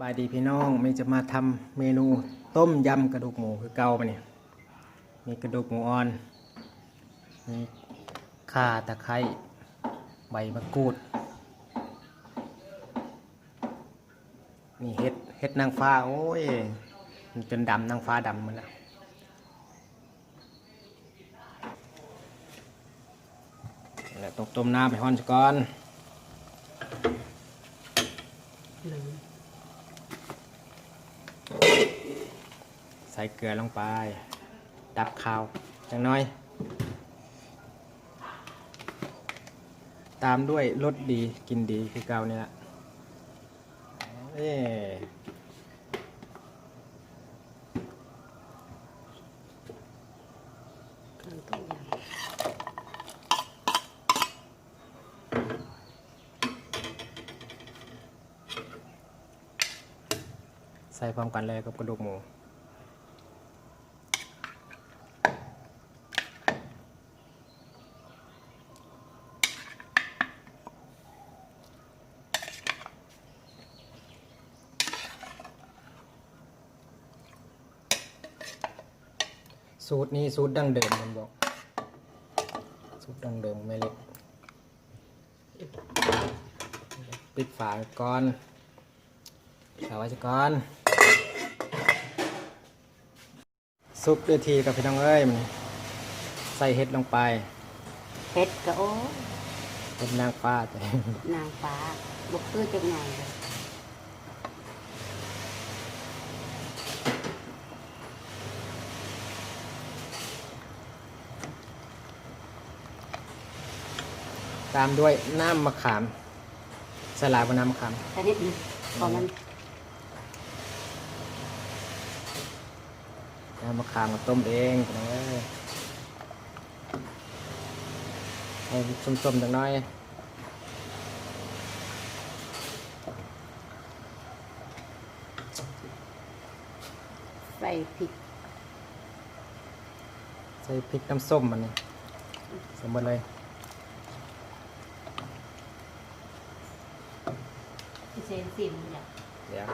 บายดีพี่น้องมีจะมาทำเมนูต้มยำกระดูกหมูคือเก่ามาเนี่ยมีกระดูกหมูอ่อน มีข่าตะไคร้ใบมะกรูดนี่เห็ดเห็ดนางฟ้าโอ้ยมันจนดำนางฟ้าดำมันแล้วแล้วตกต้มน้ำไปฮ้อนก่อน ใส่เกลือลงไป ดับข้าวจังน้อย ตามด้วยรสดีกินดีคือเก่านี่ละเอ้ใส่พร้อมกันเลยกับกระดูกหมู สูตรนี้สูตรดั้งเดิมมันบอก สูตรดั้งเดิมไม่เล็กปิดฝาไว้ก่อนเอาไว้ก่อนซุปเดือดทีกับพี่น้องเอ้ยมันใส่เห็ดลงไป เฮ็ดก็โอ้เห็ดนางฟ้าจ้ะนางฟ้าบุกคือจังหน่อยเลย ตามด้วยน้ำมะขามใส่หลายกว่าน้ำมะขามแต่นิดนึงพอมันน้ำมะขามมาต้มเองพี่น้องเอ้ยให้ส้มๆจังน้อยใส่พริกใส่พริกน้ำส้มมันนี่ใส่หมดเลย เซนซิมเนี่ยเดี๋ยว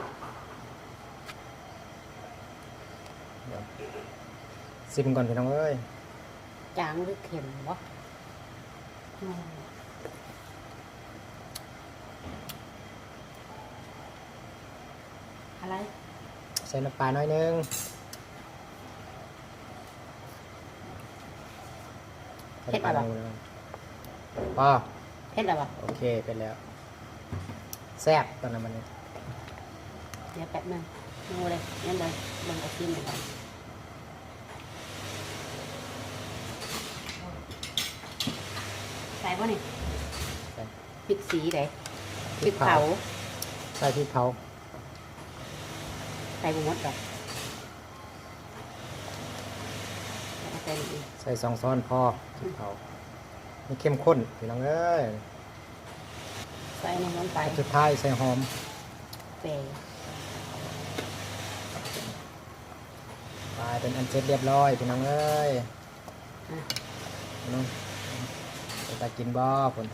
เดี๋ยวซิมก่อนพี่น้องเอ้ยจางหรือเค็มวะอืมอะไรใส่น้ำปลาน้อยนึงใส่น้ำปลาหน่อยนึงพอเฮ็ดอะไรวะโอเคเป็นแล้ว แซ่บตอนนั้นมันนี่เดี๋ยวแป๊บนึงดูเลยนั่นเลยลงกระชิมเลยก่อนใส่ป่ะนี่ใส่พริกสีไหนพริกเผาใส่พริกเผาใส่บุหมดดอกแล้วก็ใส่อีกใส่สองซ้อนพอพริกเผามันเข้มข้นพี่น้องเอ้ย ใส่ในลงไปสุดท้ายใส่หอมเปรย์ปลายเป็นอันเสร็จเรียบร้อยพี่น้องเอ้ยอะน้องจะตากินบ่ผล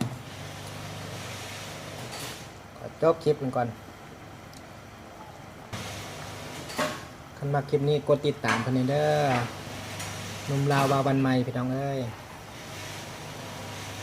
ขอจบคลิปกันก่อนคันมาคลิปนี้กดติดตามเพิ่นให้เด้อหนุ่มลาวบาวบันใหม่พี่น้องเอ้ย